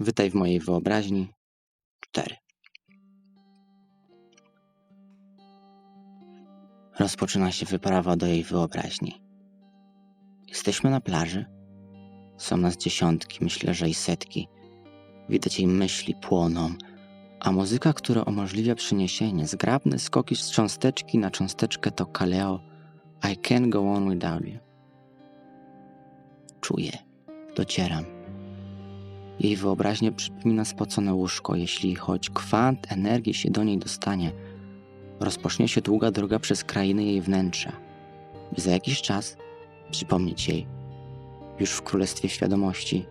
Witaj w mojej wyobraźni. 4. Rozpoczyna się wyprawa do jej wyobraźni. Jesteśmy na plaży. Są nas dziesiątki, myślę, że i setki. Widać jej myśli płoną, a muzyka, która umożliwia przeniesienie, zgrabne skoki z cząsteczki na cząsteczkę to kaleo I can't go on without you. Czuję, docieram. Jej wyobraźnia przypomina spocone łóżko, jeśli choć kwant energii się do niej dostanie, rozpocznie się długa droga przez krainy jej wnętrza, by za jakiś czas przypomnieć jej, już w królestwie świadomości,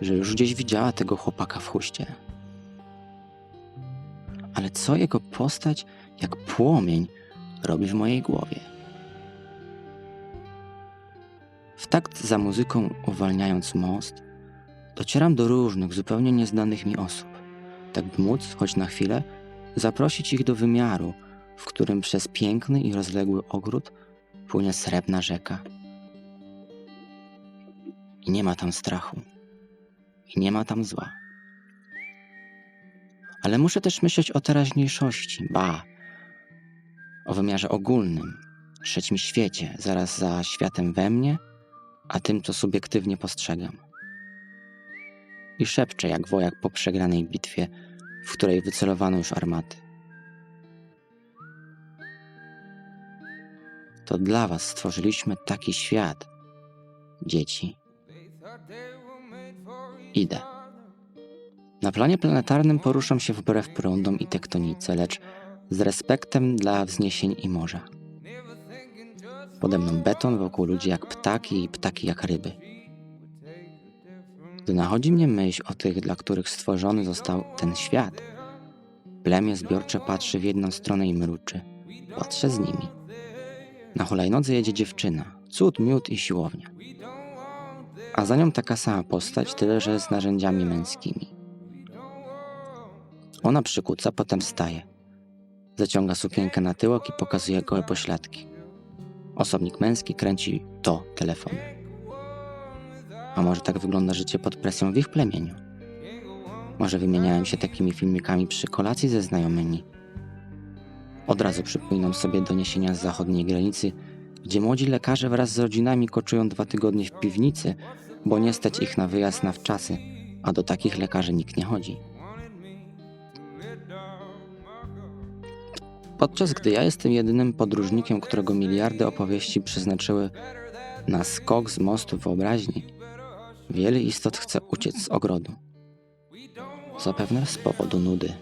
że już gdzieś widziała tego chłopaka w chuście. Ale co jego postać, jak płomień, robi w mojej głowie? W takt za muzyką, uwalniając most, docieram do różnych, zupełnie nieznanych mi osób, tak by móc, choć na chwilę, zaprosić ich do wymiaru, w którym przez piękny i rozległy ogród płynie srebrna rzeka. I nie ma tam strachu. I nie ma tam zła. Ale muszę też myśleć o teraźniejszości, ba, o wymiarze ogólnym, trzecim świecie, zaraz za światem we mnie, a tym, co subiektywnie postrzegam. I szepczę jak wojak po przegranej bitwie, w której wycelowano już armaty. To dla was stworzyliśmy taki świat, dzieci. Idę. Na planie planetarnym poruszam się wbrew prądom i tektonice, lecz z respektem dla wzniesień i morza. Pode mną beton, wokół ludzi jak ptaki i ptaki jak ryby. Gdy nachodzi mnie myśl o tych, dla których stworzony został ten świat, plemię zbiorcze patrzy w jedną stronę i mruczy. Patrzę z nimi. Na hulajnodze jedzie dziewczyna, cud, miód i siłownia. A za nią taka sama postać, tyle że z narzędziami męskimi. Ona przykuca, potem wstaje. Zaciąga sukienkę na tyłek i pokazuje gołe pośladki. Osobnik męski kręci to telefon. A może tak wygląda życie pod presją w ich plemieniu? Może wymieniałem się takimi filmikami przy kolacji ze znajomymi. Od razu przypominam sobie doniesienia z zachodniej granicy, gdzie młodzi lekarze wraz z rodzinami koczują dwa tygodnie w piwnicy, bo nie stać ich na wyjazd na wczasy, a do takich lekarzy nikt nie chodzi. Podczas gdy ja jestem jedynym podróżnikiem, którego miliardy opowieści przeznaczyły na skok z mostu wyobraźni, wiele istot chce uciec z ogrodu. Zapewne z powodu nudy.